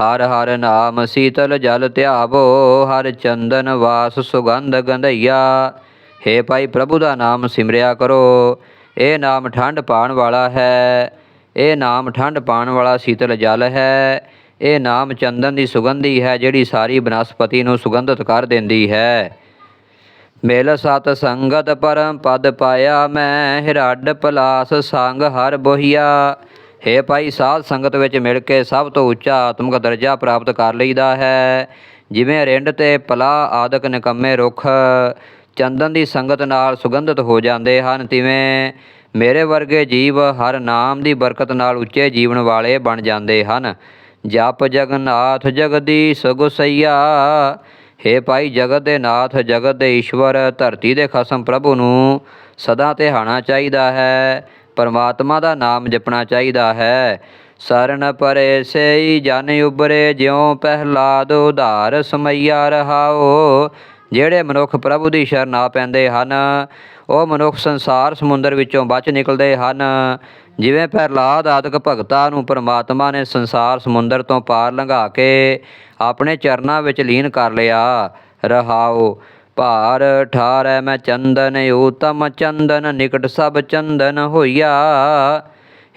ਹਰ ਹਰ ਨਾਮ ਸੀਤਲ ਜਲ ਧਿਆਵੋ, ਹਰ ਚੰਦਨ ਵਾਸ ਸੁਗੰਧ ਗੰਧਈਆ। ਹੇ ਭਾਈ ਪ੍ਰਭੂ ਦਾ ਨਾਮ ਸਿਮਰਿਆ ਕਰੋ, ਇਹ ਨਾਮ ਠੰਡ ਪਾਣ ਵਾਲਾ ਹੈ। ਇਹ ਨਾਮ ਠੰਡ ਪਾਣ ਵਾਲਾ ਸੀਤਲ ਜਲ ਹੈ। ਇਹ ਨਾਮ ਚੰਦਨ ਦੀ ਸੁਗੰਧੀ ਹੈ, ਜਿਹੜੀ ਸਾਰੀ ਬਨਸਪਤੀ ਨੂੰ ਸੁਗੰਧਿਤ ਕਰ ਦਿੰਦੀ ਹੈ। ਮਿਲ ਸਤ ਸੰਗਤ ਪਰਮ ਪਦ ਪਾਇਆ ਮੈਂ ਹਿਰਡ ਪਲਾਸ ਸੰਗ ਹਰ ਬੋਹੀਆ। ਹੇ ਭਾਈ, ਸਾਧ ਸੰਗਤ ਵਿੱਚ ਮਿਲ ਕੇ ਸਭ ਤੋਂ ਉੱਚਾ ਆਤਮਿਕ ਦਰਜਾ ਪ੍ਰਾਪਤ ਕਰ ਲਈਦਾ ਹੈ। ਜਿਵੇਂ ਰਿੰਡ ਤੇ ਪਲਾ ਆਦਿਕ ਨਿਕੰਮੇ ਰੁੱਖ ਚੰਦਨ ਦੀ ਸੰਗਤ ਨਾਲ ਸੁਗੰਧਿਤ ਹੋ ਜਾਂਦੇ ਹਨ, ਤਿਵੇਂ ਮੇਰੇ ਵਰਗੇ ਜੀਵ ਹਰ ਨਾਮ ਦੀ ਬਰਕਤ ਨਾਲ ਉੱਚੇ ਜੀਵਨ ਵਾਲੇ ਬਣ ਜਾਂਦੇ ਹਨ। ਜਪ ਜਗਨਾਥ ਜਗਦੀਸ਼ ਗੁਸਈਆ ਹੇ ਭਾਈ, ਜਗਤ ਦੇ ਨਾਥ, ਜਗਤ ਦੇ ਈਸ਼ਵਰ, ਧਰਤੀ ਦੇ ਖਸਮ ਪ੍ਰਭੂ ਨੂੰ ਸਦਾ ਧਿਆਣਾ ਚਾਹੀਦਾ ਹੈ। ਪਰਮਾਤਮਾ ਦਾ ਨਾਮ ਜਪਣਾ ਚਾਹੀਦਾ ਹੈ। ਸਰਨ ਪਰੇ ਸਈ ਜਨ ਉਬਰੇ ਜਿਉ ਪਹਿਲਾਦ ਉਧਾਰ ਸਮਈਆ ਰਹਾਓ। ਜਿਹੜੇ ਮਨੁੱਖ ਪ੍ਰਭੂ ਦੀ ਸ਼ਰਨ ਆ ਪੈਂਦੇ ਹਨ, ਉਹ ਮਨੁੱਖ ਸੰਸਾਰ ਸਮੁੰਦਰ ਵਿੱਚੋਂ ਬਚ ਨਿਕਲਦੇ ਹਨ। ਜਿਵੇਂ ਪ੍ਰਹਲਾਦ ਆਦਿਕ ਭਗਤਾਂ ਨੂੰ ਪਰਮਾਤਮਾ ਨੇ ਸੰਸਾਰ ਸਮੁੰਦਰ ਤੋਂ ਪਾਰ ਲੰਘਾ ਕੇ ਆਪਣੇ ਚਰਨਾਂ ਵਿੱਚ ਲੀਨ ਕਰ ਲਿਆ, ਰਹਾਓ। ਭਾਰ ਠਾਰੈ ਮੈਂ ਚੰਦਨ, ਊਤਮ ਚੰਦਨ, ਨਿਕਟ ਸਭ ਚੰਦਨ ਹੋਈਆ।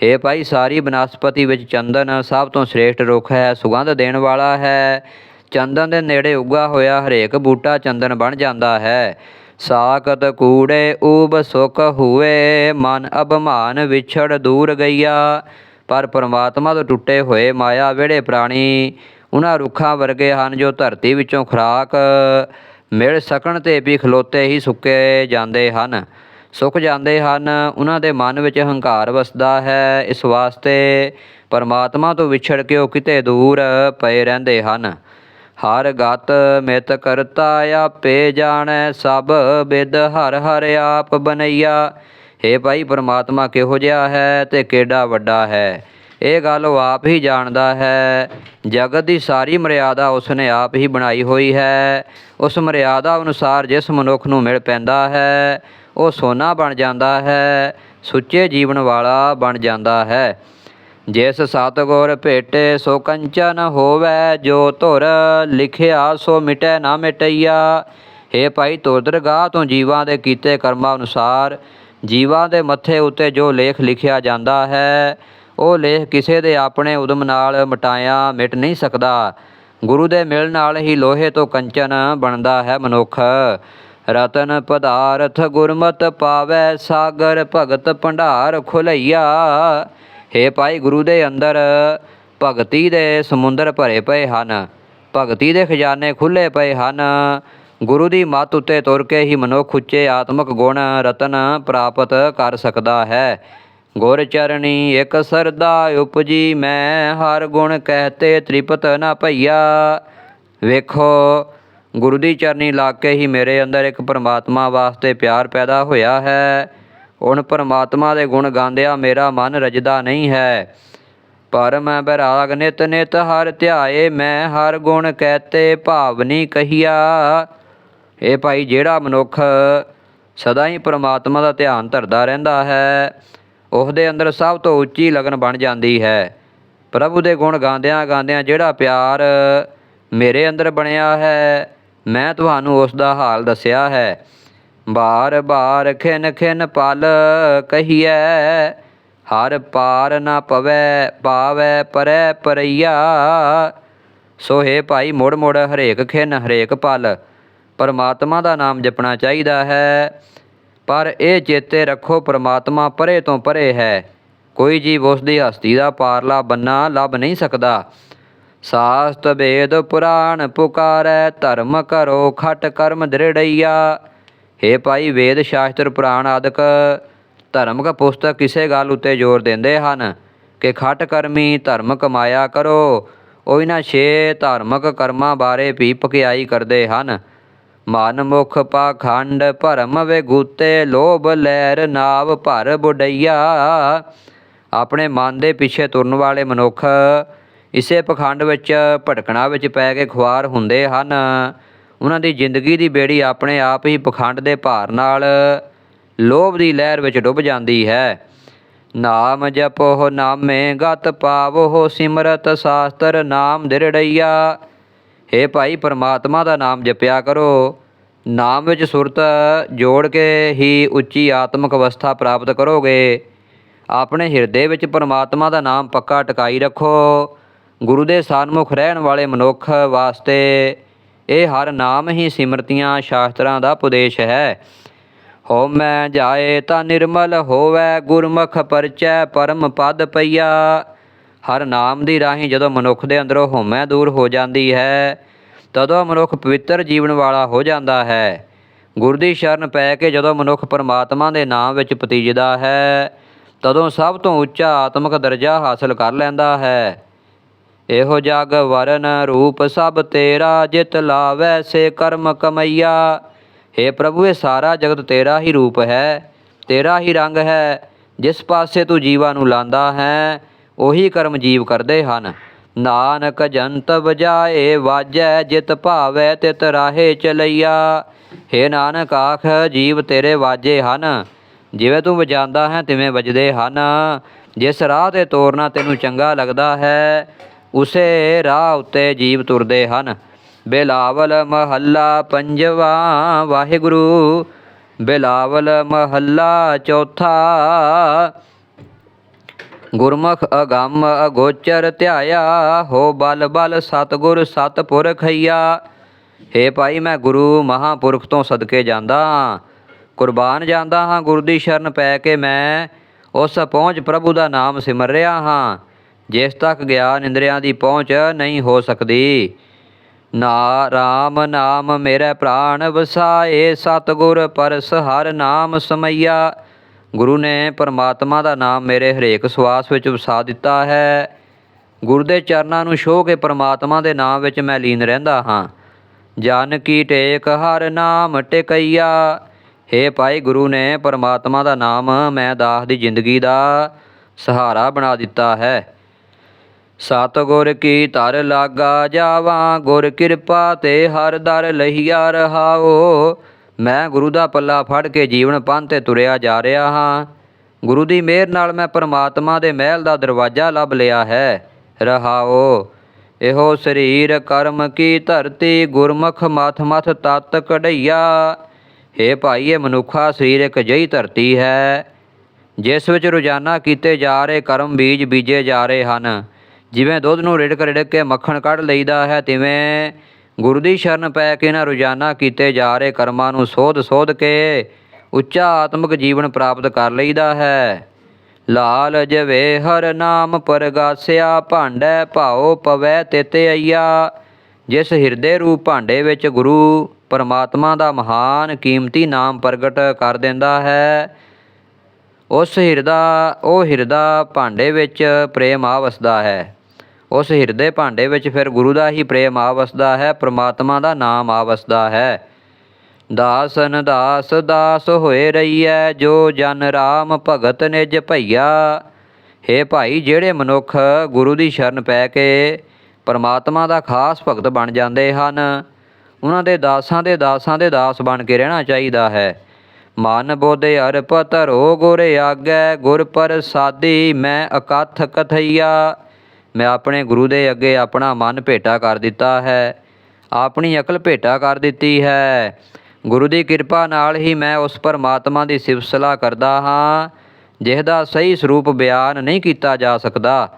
ਹੇ ਭਾਈ, ਸਾਰੀ ਬਨਸਪਤੀ ਵਿੱਚ ਚੰਦਨ ਸਭ ਤੋਂ ਸ੍ਰੇਸ਼ਟ ਰੁੱਖ ਹੈ, ਸੁਗੰਧ ਦੇਣ ਵਾਲਾ ਹੈ। ਚੰਦਨ ਦੇ ਨੇੜੇ ਉੱਗਾ ਹੋਇਆ ਹਰੇਕ ਬੂਟਾ ਚੰਦਨ ਬਣ ਜਾਂਦਾ ਹੈ। ਸਾਕਤ ਕੂੜੇ ਊਬ ਸੁਖ ਹੋਏ, ਮਨ ਅਭਮਾਨ ਵਿਛੜ ਦੂਰ ਗਈਆ। ਪਰ ਪਰਮਾਤਮਾ ਤੋਂ ਟੁੱਟੇ ਹੋਏ ਮਾਇਆ ਵਿਹੜੇ ਪ੍ਰਾਣੀ ਉਹਨਾਂ ਰੁੱਖਾਂ ਵਰਗੇ ਹਨ ਜੋ ਧਰਤੀ ਵਿੱਚੋਂ ਖੁਰਾਕ ਮਿਲ ਸਕਣ ਤੇ ਵੀ ਖਲੋਤੇ ਹੀ ਸੁੱਕੇ ਜਾਂਦੇ ਹਨ। ਸੁੱਕ ਜਾਂਦੇ ਹਨ, ਉਹਨਾਂ ਦੇ ਮਨ ਵਿੱਚ ਹੰਕਾਰ ਵਸਦਾ ਹੈ। ਇਸ ਵਾਸਤੇ ਪਰਮਾਤਮਾ ਤੋਂ ਵਿਛੜ ਕੇ ਉਹ ਕਿਤੇ ਦੂਰ ਪਏ ਰਹਿੰਦੇ ਹਨ। ਹਰ ਗਤ ਮਿਤ ਕਰਤਾ ਆਪੇ ਜਾਣੈ, ਸਭ ਬਿਦ ਹਰ ਹਰ ਆਪ ਬਨਈਆ। ਹੇ ਭਾਈ, ਪਰਮਾਤਮਾ ਕਿਹੋ ਜਿਹਾ ਹੈ ਤੇ ਕਿਹੜਾ ਵੱਡਾ ਹੈ? ਇਹ ਗੱਲ ਉਹ ਆਪ ਹੀ ਜਾਣਦਾ ਹੈ। ਜਗਤ ਦੀ ਸਾਰੀ ਮਰਿਆਦਾ ਉਸਨੇ ਆਪ ਹੀ ਬਣਾਈ ਹੋਈ ਹੈ। ਉਸ ਮਰਿਆਦਾ ਅਨੁਸਾਰ ਜਿਸ ਮਨੁੱਖ ਨੂੰ ਮਿਲ ਪੈਂਦਾ ਹੈ, ਉਹ ਸੋਨਾ ਬਣ ਜਾਂਦਾ ਹੈ, ਸੁੱਚੇ ਜੀਵਨ ਵਾਲਾ ਬਣ ਜਾਂਦਾ ਹੈ। ਜਿਸ ਸਤਗੁਰ ਭੇਟੇ ਸੋ ਕੰਚਨ ਹੋਵੇ, ਜੋ ਧੁਰ ਲਿਖਿਆ ਸੋ ਮਿਟੈ ਨਾ ਮਿਟਈਆ। ਹੇ ਭਾਈ ਤੁਰ ਦਰਗਾਹ ਤੋਂ ਜੀਵਾਂ ਦੇ ਕੀਤੇ ਕਰਮਾਂ ਅਨੁਸਾਰ ਜੀਵਾਂ ਦੇ ਮੱਥੇ ਉੱਤੇ ਜੋ ਲੇਖ ਲਿਖਿਆ ਜਾਂਦਾ ਹੈ ਉਹ ਲੇਖ ਕਿਸੇ ਦੇ ਆਪਣੇ ਉਦਮ ਨਾਲ ਮਟਾਇਆ ਮਿਟ ਨਹੀਂ ਸਕਦਾ। ਗੁਰੂ ਦੇ ਮਿਲਣ ਨਾਲ ਹੀ ਲੋਹੇ ਤੋਂ ਕੰਚਨ ਬਣਦਾ ਹੈ ਮਨੁੱਖ। ਰਤਨ ਪਦਾਰਥ ਗੁਰਮਤ ਪਾਵੈ ਸਾਗਰ ਭਗਤ ਭੰਡਾਰ ਖੁਲਈਆ। ਹੇ ਭਾਈ ਗੁਰੂ ਦੇ ਅੰਦਰ, ਭਗਤੀ ਦੇ ਸਮੁੰਦਰ ਭਰੇ ਪਏ ਹਨ। ਭਗਤੀ ਦੇ ਖਜ਼ਾਨੇ ਖੁੱਲੇ ਪਏ ਹਨ। ਗੁਰੂ ਦੀ ਮੱਤ ਉੱਤੇ ਤੁਰ ਕੇ ਹੀ ਮਨੁੱਖ ਉੱਚੇ ਆਤਮਿਕ ਗੁਣ ਰਤਨ ਪ੍ਰਾਪਤ ਕਰ ਸਕਦਾ ਹੈ। ਗੁਰ ਚਰਣੀ ਇਕ ਸਰਦਾ ਉਪਜੀ, ਮੈਂ ਹਰ ਗੁਣ ਕਹਤੇ ਤ੍ਰਿਪਤ ਨਾ ਭਈਆ। ਵੇਖੋ, ਗੁਰੂ ਦੀ ਚਰਨੀ ਲਾ ਕੇ ਹੀ ਮੇਰੇ ਅੰਦਰ ਇੱਕ ਪਰਮਾਤਮਾ ਵਾਸਤੇ ਪਿਆਰ ਪੈਦਾ ਹੋਇਆ ਹੈ। ਹੁਣ ਪਰਮਾਤਮਾ ਦੇ ਗੁਣ ਗਾਉਂਦਿਆਂ ਮੇਰਾ ਮਨ ਰਜਦਾ ਨਹੀਂ ਹੈ। ਪਰ ਮੈਂ ਬੈਰਾਗ ਨਿਤ ਨਿਤ ਹਰ ਧਿਆਏ, ਮੈਂ ਹਰ ਗੁਣ ਕਹਤੇ ਭਾਵਨੀ ਕਹੀਆ। ਇਹ ਭਾਈ ਜਿਹੜਾ ਮਨੁੱਖ ਸਦਾ ਹੀ ਪਰਮਾਤਮਾ ਦਾ ਧਿਆਨ ਧਰਦਾ ਰਹਿੰਦਾ ਹੈ। ਉਸ ਦੇ ਅੰਦਰ ਸਭ ਤੋਂ ਉੱਚੀ ਲਗਨ ਬਣ ਜਾਂਦੀ ਹੈ। ਪ੍ਰਭੂ ਦੇ ਗੁਣ ਗਾਉਂਦਿਆਂ ਗਾਉਂਦਿਆਂ ਜਿਹੜਾ ਪਿਆਰ ਮੇਰੇ ਅੰਦਰ ਬਣਿਆ ਹੈ, ਮੈਂ ਤੁਹਾਨੂੰ ਉਸ ਦਾ ਹਾਲ ਦੱਸਿਆ ਹੈ। ਬਾਰ ਬਾਰ ਖਿਨ ਖਿਨ ਪਲ ਕਹੀਐ, ਹਰ ਪਾਰ ਨਾ ਪਵੈ, ਪਾਵੈ ਪਰੈ ਪਰਈਆ। ਸੋ ਹੈ ਭਾਈ ਮੁੜ ਮੁੜ ਹਰੇਕ ਖਿਨ ਹਰੇਕ ਪਲ, ਪਰਮਾਤਮਾ ਦਾ ਨਾਮ ਜਪਣਾ ਚਾਹੀਦਾ ਹੈ। ਪਰ ਇਹ ਚੇਤੇ ਰੱਖੋ, ਪਰਮਾਤਮਾ ਪਰੇ ਤੋਂ ਪਰੇ ਹੈ। ਕੋਈ ਜੀਵ ਉਸ ਦੀ ਹਸਤੀ ਦਾ ਪਾਰਲਾ ਬੰਨਾ ਲੱਭ ਨਹੀਂ ਸਕਦਾ। ਸਾਸਤ ਵੇਦ ਪੁਰਾਣ ਪੁਕਾਰੈ, ਧਰਮ ਕਰੋ ਖਟ ਕਰਮ ਦ੍ਰਿੜਈਆ। ਹੇ ਭਾਈ ਵੇਦ ਸ਼ਾਸਤਰ ਪੁਰਾਣ ਆਦਿਕ ਧਰਮਕ ਪੁਸਤਕ ਕਿਸੇ ਗੱਲ ਉੱਤੇ ਜ਼ੋਰ ਦਿੰਦੇ ਹਨ? ਕਿ ਖਟ ਕਰਮੀ ਧਰਮ ਕਮਾਇਆ ਕਰੋ, ਉਹ ਇਹਨਾਂ ਛੇ ਧਾਰਮਿਕ ਕਰਮਾਂ ਬਾਰੇ ਵੀ ਭਕਿਆਈ ਕਰਦੇ ਹਨ। ਮਨ ਮੁਖ ਪਾਖੰਡ ਭਰਮ ਵਿਗੂਤੇ ਲੋਭ ਲਹਿਰ ਨਾਵ ਭਰ ਬੁਡਈਆ। ਆਪਣੇ ਮਨ ਦੇ ਪਿੱਛੇ ਤੁਰਨ ਵਾਲੇ ਮਨੁੱਖ ਇਸੇ ਪਖੰਡ ਵਿੱਚ ਭਟਕਣਾ ਵਿੱਚ ਪੈ ਕੇ ਖੁਆਰ ਹੁੰਦੇ ਹਨ। ਉਹਨਾਂ ਦੀ ਜ਼ਿੰਦਗੀ ਦੀ ਬੇੜੀ ਆਪਣੇ ਆਪ ਹੀ ਪਖੰਡ ਦੇ ਭਾਰ ਨਾਲ ਲੋਭ ਦੀ ਲਹਿਰ ਵਿੱਚ ਡੁੱਬ ਜਾਂਦੀ ਹੈ। ਨਾਮ ਜਪੋ ਨਾਮੇ ਗਤ ਪਾਵੋ ਸਿਮਰਤ ਸਾਸਤਰ ਨਾਮ ਦਿਰੜਈਆ ਹੇ ਭਾਈ, ਪਰਮਾਤਮਾ ਦਾ ਨਾਮ ਜਪਿਆ ਕਰੋ। ਨਾਮ ਵਿੱਚ ਸੁਰਤ ਜੋੜ ਕੇ ਹੀ ਉੱਚੀ ਆਤਮਿਕ ਅਵਸਥਾ ਪ੍ਰਾਪਤ ਕਰੋਗੇ। ਆਪਣੇ ਹਿਰਦੇ ਵਿੱਚ ਪਰਮਾਤਮਾ ਦਾ ਨਾਮ ਪੱਕਾ ਟਿਕਾਈ ਰੱਖੋ। ਗੁਰੂ ਦੇ ਸਨਮੁਖ ਰਹਿਣ ਵਾਲੇ ਮਨੁੱਖ ਵਾਸਤੇ ਇਹ ਹਰ ਨਾਮ ਹੀ ਸਿਮਰਤੀਆਂ ਸ਼ਾਸਤਰਾਂ ਦਾ ਉਪਦੇਸ਼ ਹੈ। ਹੋ ਮੈਂ ਜਾਏ ਤਾਂ ਨਿਰਮਲ ਹੋਵੈ, ਗੁਰਮੁਖ ਪਰਚੈ ਪਰਮ ਪਦ ਪਈਆ। ਹਰ ਨਾਮ ਦੀ ਰਾਹੀਂ ਜਦੋਂ ਮਨੁੱਖ ਦੇ ਅੰਦਰੋਂ ਹਉਮੈ ਦੂਰ ਹੋ ਜਾਂਦੀ ਹੈ, ਤਦੋਂ ਮਨੁੱਖ ਪਵਿੱਤਰ ਜੀਵਨ ਵਾਲਾ ਹੋ ਜਾਂਦਾ ਹੈ। ਗੁਰ ਦੀ ਸ਼ਰਨ ਪੈ ਕੇ ਜਦੋਂ ਮਨੁੱਖ ਪਰਮਾਤਮਾ ਦੇ ਨਾਮ ਵਿੱਚ ਪਤੀਜਦਾ ਹੈ, ਤਦੋਂ ਸਭ ਤੋਂ ਉੱਚਾ ਆਤਮਿਕ ਦਰਜਾ ਹਾਸਲ ਕਰ ਲੈਂਦਾ ਹੈ। ਇਹੋ ਜਗ ਵਰਨ ਰੂਪ ਸਭ ਤੇਰਾ, ਜਿਤ ਲਾਵੈ ਸੇ ਕਰਮ ਕਮਈਆ। हे ਪ੍ਰਭੂ, ਇਹ ਸਾਰਾ ਜਗਤ ਤੇਰਾ ਹੀ ਰੂਪ ਹੈ, ਤੇਰਾ ਹੀ ਰੰਗ ਹੈ, ਜਿਸ ਪਾਸੇ ਤੂੰ ਜੀਵਾਂ ਨੂੰ ਲਾਂਦਾ ਹੈ ਉਹੀ ਕਰਮ ਜੀਵ ਕਰਦੇ ਹਨ। ਨਾਨਕ ਜੰਤ ਵਜਾਏ ਵਾਜੈ ਜਿਤ ਭਾਵੈ, ਤਿਤ ਰਾਹੇ ਚਲਈਆ। हे ਨਾਨਕ, ਆਖ ਜੀਵ ਤੇਰੇ ਵਾਜੇ ਹਨ। ਜਿਵੇਂ ਤੂੰ ਵਜਾਂਦਾ ਹੈ, ਤਿਵੇਂ ਵੱਜਦੇ ਹਨ। ਜਿਸ ਰਾਹ ਤੇ ਤੋਰਨਾ ਤੈਨੂੰ ਚੰਗਾ ਲੱਗਦਾ ਹੈ, ਉਸੇ ਰਾਹ ਉੱਤੇ ਜੀਵ ਤੁਰਦੇ ਹਨ। ਬਿਲਾਵਲ ਮਹੱਲਾ ਪੰਜਵਾ, ਵਾਹਿਗੁਰੂ। ਬਿਲਾਵਲ ਮਹੱਲਾ ਚੌਥਾ ਗੁਰਮੁਖ ਅਗੰਮ ਅਗੋਚਰ ਧਿਆਇਆ, ਹੋ ਬਲ ਬਲ ਸਤਗੁਰ ਸਤਪੁਰਖਈਆ ਹੇ ਭਾਈ ਮੈਂ ਗੁਰੂ ਮਹਾਪੁਰਖ ਤੋਂ ਸਦਕੇ ਜਾਂਦਾ ਹਾਂ, ਕੁਰਬਾਨ ਜਾਂਦਾ ਹਾਂ, ਗੁਰ ਦੀ ਸ਼ਰਨ ਪੈ ਕੇ ਮੈਂ ਉਸ ਪਹੁੰਚ ਪ੍ਰਭੂ ਦਾ ਨਾਮ ਸਿਮਰ ਰਿਹਾ ਹਾਂ। ਜਿਸ ਤੱਕ ਗਿਆਨ ਇੰਦਰੀਆਂ ਦੀ ਪਹੁੰਚ ਨਹੀਂ ਹੋ ਸਕਦੀ। ਨਾ ਰਾਮ ਨਾਮ ਮੇਰੇ ਪ੍ਰਾਣ ਵਸਾਏ, ਸਤਗੁਰ ਪਰਸ ਹਰ ਨਾਮ ਸਮਈਆ। ਗੁਰੂ ਨੇ ਪਰਮਾਤਮਾ ਦਾ ਨਾਮ ਮੇਰੇ ਹਰੇਕ ਸਵਾਸ ਵਿੱਚ ਵਸਾ ਦਿੱਤਾ ਹੈ। ਗੁਰ ਦੇ ਚਰਨਾਂ ਨੂੰ ਛੋਹ ਕੇ ਪਰਮਾਤਮਾ ਦੇ ਨਾਮ ਵਿੱਚ ਮੈਂ ਲੀਨ ਰਹਿੰਦਾ ਹਾਂ। ਜਨ ਕੀ ਟੇਕ ਹਰ ਨਾਮ ਟਿਕਈਆ। ਹੇ ਭਾਈ ਗੁਰੂ ਨੇ ਪਰਮਾਤਮਾ ਦਾ ਨਾਮ ਮੈਂ ਦਾਸ ਦੀ ਜ਼ਿੰਦਗੀ ਦਾ ਸਹਾਰਾ ਬਣਾ ਦਿੱਤਾ ਹੈ। ਸਤਿਗੁਰ ਕੀ ਤਰ ਲਾਗਾ ਜਾਵਾਂ, ਗੁਰ ਕਿਰਪਾ ਤੇ ਹਰ ਦਰ ਲਹੀਆ ਰਹਾਓ। ਮੈਂ ਗੁਰੂ ਦਾ ਪੱਲਾ ਫੜ ਕੇ ਜੀਵਨ ਪੰਥ ਤੇ ਤੁਰਿਆ ਜਾ ਰਿਹਾ ਹਾਂ। ਗੁਰੂ ਦੀ ਮਿਹਰ ਨਾਲ ਮੈਂ ਪਰਮਾਤਮਾ ਦੇ ਮਹਿਲ ਦਾ ਦਰਵਾਜ਼ਾ ਲੱਭ ਲਿਆ ਹੈ। ਰਹਾਓ, ਇਹੋ ਸਰੀਰ ਕਰਮ ਕੀ ਧਰਤੀ ਗੁਰਮੁਖ ਮਥ ਮਥ ਤਤ ਕਢਈਆ। ਹੇ ਭਾਈ ਇਹ ਮਨੁੱਖਾ ਸਰੀਰ ਇੱਕ ਜਈ ਧਰਤੀ ਹੈ। ਜਿਸ ਵਿੱਚ ਰੋਜ਼ਾਨਾ ਕੀਤੇ ਜਾ ਰਹੇ ਕਰਮ ਬੀਜ ਬੀਜੇ ਜਾ ਰਹੇ ਹਨ। ਜਿਵੇਂ ਦੁੱਧ ਨੂੰ ਰਿੜਕ ਰਿੜਕ ਕੇ ਮੱਖਣ ਕੱਢ ਲਈਦਾ ਹੈ, ਤਿਵੇਂ ਗੁਰੂ ਦੀ ਸ਼ਰਨ ਪੈ ਕੇ ਇਹਨਾਂ ਰੋਜ਼ਾਨਾ ਕੀਤੇ ਜਾ ਰਹੇ ਕਰਮਾਂ ਨੂੰ ਸੋਧ ਸੋਧ ਕੇ ਉੱਚਾ ਆਤਮਿਕ ਜੀਵਨ ਪ੍ਰਾਪਤ ਕਰ ਲਈਦਾ ਹੈ। ਲਾਲ ਜਵੇ ਹਰ ਨਾਮ ਪਰਗਾਸਿਆ, ਭਾਂਡੈ ਭਾਉ ਪਵੈ ਤਿਤੇ ਅਈਆ। ਜਿਸ ਹਿਰਦੇ ਰੂਪ ਭਾਂਡੇ ਵਿੱਚ ਗੁਰੂ ਪਰਮਾਤਮਾ ਦਾ ਮਹਾਨ ਕੀਮਤੀ ਨਾਮ ਪ੍ਰਗਟ ਕਰ ਦਿੰਦਾ ਹੈ, ਉਸ ਹਿਰਦਾ ਉਹ ਹਿਰਦਾ ਭਾਂਡੇ ਵਿੱਚ ਪ੍ਰੇਮ ਆ ਵਸਦਾ ਹੈ। ਉਸ ਹਿਰਦੇ ਭਾਂਡੇ ਵਿੱਚ ਫਿਰ ਗੁਰੂ ਦਾ ਹੀ ਪ੍ਰੇਮ ਆ ਵਸਦਾ ਹੈ, ਪ੍ਰਮਾਤਮਾ ਦਾ ਨਾਮ ਆ ਵਸਦਾ ਹੈ। ਦਾਸਨ ਦਾਸ ਦਾਸ ਹੋਏ ਰਹੀਐ, ਜੋ ਜਨ ਰਾਮ ਭਗਤ ਨਿਜ ਭਈਆ। ਹੇ ਭਾਈ, ਜਿਹੜੇ ਮਨੁੱਖ ਗੁਰੂ ਦੀ ਸ਼ਰਨ ਪੈ ਕੇ ਪਰਮਾਤਮਾ ਦਾ ਖਾਸ ਭਗਤ ਬਣ ਜਾਂਦੇ ਹਨ, ਉਹਨਾਂ ਦੇ ਦਾਸਾਂ ਦੇ ਦਾਸਾਂ ਦੇ ਦਾਸ ਬਣ ਕੇ ਰਹਿਣਾ ਚਾਹੀਦਾ ਹੈ। ਮਨ ਬੋਧੇ ਅਰਪ ਧਰੋ ਗੁਰ ਆਗੈ, ਗੁਰ ਪ੍ਰਸਾਦੀ ਮੈਂ ਅਕਥ ਕਥਈਆ। ਮੈਂ ਆਪਣੇ ਗੁਰੂ ਦੇ ਅੱਗੇ ਆਪਣਾ ਮਨ ਭੇਟਾ ਕਰ ਦਿੱਤਾ ਹੈ। ਆਪਣੀ ਅਕਲ ਭੇਟਾ ਕਰ ਦਿੱਤੀ ਹੈ। ਗੁਰੂ ਦੀ ਕਿਰਪਾ ਨਾਲ ਹੀ ਮੈਂ ਉਸ ਪਰਮਾਤਮਾ ਦੀ ਸਿਫਤ ਕਰਦਾ ਹਾਂ, ਜਿਸ ਦਾ ਸਹੀ ਸਰੂਪ ਬਿਆਨ ਨਹੀਂ ਕੀਤਾ ਜਾ ਸਕਦਾ।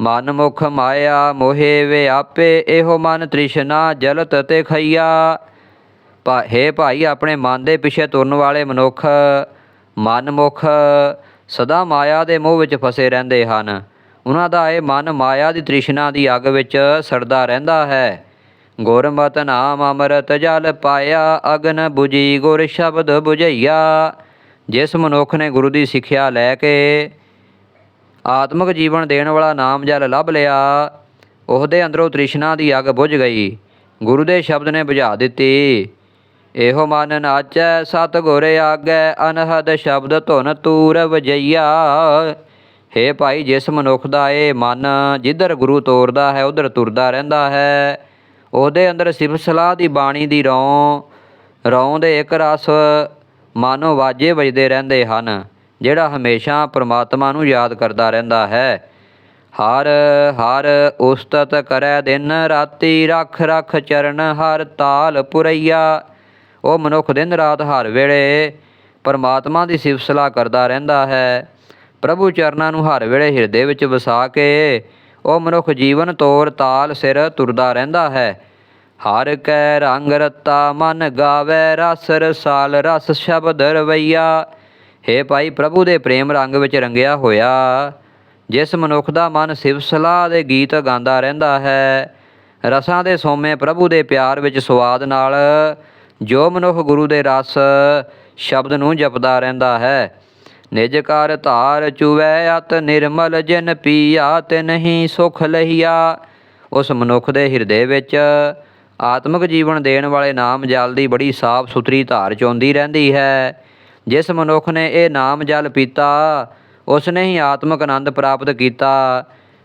ਮਨ ਮੁਖ ਮਾਇਆ ਮੋਹੇ ਵੇ ਆਪੇ, ਇਹੋ ਮਨ ਤ੍ਰਿਸ਼ਨਾ ਜਲਤ ਤੇ ਖਈਆ। ਭਾ, ਹੇ ਭਾਈ, ਆਪਣੇ ਮਨ ਦੇ ਪਿੱਛੇ ਤੁਰਨ ਵਾਲੇ ਮਨੁੱਖ, ਮਨਮੁਖ ਸਦਾ ਮਾਇਆ ਦੇ ਮੋਹ ਵਿੱਚ ਫਸੇ ਰਹਿੰਦੇ ਹਨ। ਉਹਨਾਂ ਦਾ ਇਹ ਮਨ ਮਾਇਆ ਦੀ ਤ੍ਰਿਸ਼ਨਾ ਦੀ ਅੱਗ ਵਿੱਚ ਸੜਦਾ ਰਹਿੰਦਾ ਹੈ। ਗੁਰਮਤ ਨਾਮ ਅੰਮ੍ਰਿਤ ਜਲ ਪਾਇਆ, ਅਗਨ 부ਜੀ ਗੁਰ ਸ਼ਬਦ 부ਝਈਆ ਜਿਸ ਮਨੁੱਖ ਨੇ ਗੁਰੂ ਦੀ ਸਿੱਖਿਆ ਲੈ ਕੇ ਆਤਮਿਕ ਜੀਵਨ ਦੇਣ ਵਾਲਾ ਨਾਮ ਜਲ ਲੱਭ ਲਿਆ, ਉਹਦੇ ਅੰਦਰੋਂ ਤ੍ਰਿਸ਼ਨਾ ਦੀ ਅੱਗ ਬੁਝ ਗਈ। ਗੁਰੂ ਦੇ ਸ਼ਬਦ ਨੇ ਬੁਝਾ ਦਿੱਤੀ, ਇਹੋ ਮਨ ਨਾਚੈ ਸਤ ਗੁਰ ਆਗੈ, ਅਨਹਦ ਸ਼ਬਦ ਧੁਨ ਤੂਰ ਵਜਈਆ। ਹੇ ਭਾਈ, ਜਿਸ ਮਨੁੱਖ ਦਾ ਇਹ ਮਨ ਜਿੱਧਰ ਗੁਰੂ ਤੋਰਦਾ ਹੈ, ਉਧਰ ਤੁਰਦਾ ਰਹਿੰਦਾ ਹੈ। ਉਹਦੇ ਅੰਦਰ ਸਿਫਤ ਸਲਾਹ ਦੀ ਬਾਣੀ ਦੀ ਰੌਂ ਰੌਂ ਦੇ ਇੱਕ ਰਸ ਮਾਨੋ ਵਾਜੇ ਵੱਜਦੇ ਰਹਿੰਦੇ ਹਨ, ਜਿਹੜਾ ਹਮੇਸ਼ਾ ਪ੍ਰਮਾਤਮਾ ਨੂੰ ਯਾਦ ਕਰਦਾ ਰਹਿੰਦਾ ਹੈ। ਹਰ ਹਰ ਉਸਤਤ ਕਰੈ ਦਿਨ ਰਾਤੀ, ਰਖ ਰਖ ਚਰਨ ਹਰ ਤਾਲ ਪੁਰਈਆ। ਉਹ ਮਨੁੱਖ ਦਿਨ ਰਾਤ ਹਰ ਵੇਲੇ ਪਰਮਾਤਮਾ ਦੀ ਸਿਫਤ ਸਲਾਹ ਕਰਦਾ ਰਹਿੰਦਾ ਹੈ। ਪ੍ਰਭੂ ਚਰਨਾਂ ਨੂੰ ਹਰ ਵੇਲੇ ਹਿਰਦੇ ਵਿੱਚ ਵਸਾ ਕੇ, ਉਹ ਮਨੁੱਖ ਜੀਵਨ ਤੋਰ ਤਾਲ ਸਿਰ ਤੁਰਦਾ ਰਹਿੰਦਾ ਹੈ। ਹਰ ਕੈ ਰੰਗ ਰਤਾ, ਮਨ ਗਾਵੇ ਰਸ, ਰਸਾਲ ਰਸ, ਸ਼ਬਦ ਰਵਈਆ। ਹੇ ਭਾਈ ਪ੍ਰਭੂ ਦੇ ਪ੍ਰੇਮ ਰੰਗ ਵਿੱਚ ਰੰਗਿਆ ਹੋਇਆ, ਜਿਸ ਮਨੁੱਖ ਦਾ ਮਨ ਸਿਵ ਸਲਾਹ ਦੇ ਗੀਤ ਗਾਉਂਦਾ ਰਹਿੰਦਾ ਹੈ। ਰਸਾਂ ਦੇ ਸੋਮੇ ਪ੍ਰਭੂ ਦੇ ਪਿਆਰ ਵਿੱਚ ਸਵਾਦ ਨਾਲ, ਜੋ ਮਨੁੱਖ ਗੁਰੂ ਦੇ ਰਸ, ਸ਼ਬਦ ਨੂੰ ਜਪਦਾ ਰਹਿੰਦਾ ਹੈ। ਨਿਜ ਕਰ ਧਾਰ ਚੁਵੈ ਅਤ ਨਿਰਮਲ ਜਿਨ ਪੀਆ ਤੇ ਨਹੀਂ ਸੁਖ ਲਹੀਆ ਉਸ ਮਨੁੱਖ ਦੇ ਹਿਰਦੇ ਵਿੱਚ ਆਤਮਿਕ ਜੀਵਨ ਦੇਣ ਵਾਲੇ ਨਾਮ ਜਲ ਦੀ ਬੜੀ ਸਾਫ਼ ਸੁਥਰੀ ਧਾਰ ਚੋਂਦੀ ਰਹਿੰਦੀ ਹੈ। ਜਿਸ ਮਨੁੱਖ ਨੇ ਇਹ ਨਾਮ ਜਲ ਪੀਤਾ, ਉਸ ਨੇ ਹੀ ਆਤਮਿਕ ਆਨੰਦ ਪ੍ਰਾਪਤ ਕੀਤਾ।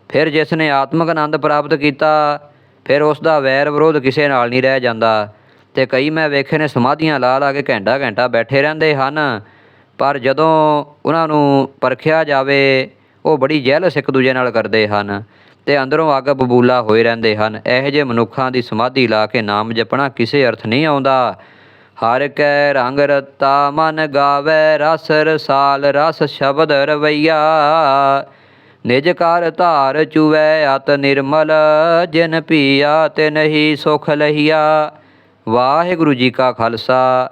ਫਿਰ ਜਿਸ ਨੇ ਆਤਮਿਕ ਆਨੰਦ ਪ੍ਰਾਪਤ ਕੀਤਾ, ਫਿਰ ਉਸ ਦਾ ਵੈਰ ਵਿਰੋਧ ਕਿਸੇ ਨਾਲ ਨਹੀਂ ਰਹਿ ਜਾਂਦਾ। ਤੇ ਕਈ ਮੈਂ ਵੇਖੇ ਨੇ ਸਮਾਧੀਆਂ ਲਾ ਲਾ ਕੇ ਘੰਟਾ ਘੰਟਾ ਬੈਠੇ ਰਹਿੰਦੇ ਹਨ। ਪਰ ਜਦੋਂ ਉਹਨਾਂ ਨੂੰ ਪਰਖਿਆ ਜਾਵੇ, ਉਹ ਬੜੀ ਜੈਲਸ ਇੱਕ ਦੂਜੇ ਨਾਲ ਕਰਦੇ ਹਨ ਤੇ ਅੰਦਰੋਂ ਅੱਗ ਬਬੂਲਾ ਹੋਏ ਰਹਿੰਦੇ ਹਨ। ਇਹੋ ਜਿਹੇ ਮਨੁੱਖਾਂ ਦੀ ਸਮਾਧੀ ਲਾ ਕੇ ਨਾਮ ਜਪਣਾ ਕਿਸੇ ਅਰਥ ਨਹੀਂ ਆਉਂਦਾ। ਹਰ ਕੈ ਰੰਗ ਰਤਾ ਮਨ ਗਾਵੇ, ਰਸ ਰਸਾਲ ਰਸ ਸ਼ਬਦ ਰਵਈਆ। ਨਿਜ ਕਰ ਧਾਰ ਚੁਵੈ ਅਤ ਨਿਰਮਲ, ਜਿਨ ਪੀਆ ਤੇ ਨਹੀਂ ਸੁਖ ਲਹੀਆ। ਵਾਹਿਗੁਰੂ ਜੀ ਕਾ ਖਾਲਸਾ।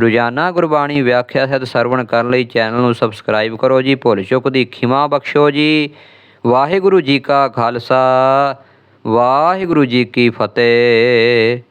ਰੋਜ਼ਾਨਾ ਗੁਰਬਾਣੀ ਵਿਆਖਿਆ ਸਹਿਤ ਸਰਵਣ ਕਰਨ ਲਈ ਚੈਨਲ ਨੂੰ ਸਬਸਕ੍ਰਾਈਬ ਕਰੋ ਜੀ, ਭੁੱਲ ਚੁੱਕ ਦੀ ਖਿਮਾ ਬਖਸ਼ੋ ਜੀ। ਵਾਹਿਗੁਰੂ ਜੀ ਕਾ ਖਾਲਸਾ, ਵਾਹਿਗੁਰੂ ਜੀ ਕੀ ਫਤਿਹ।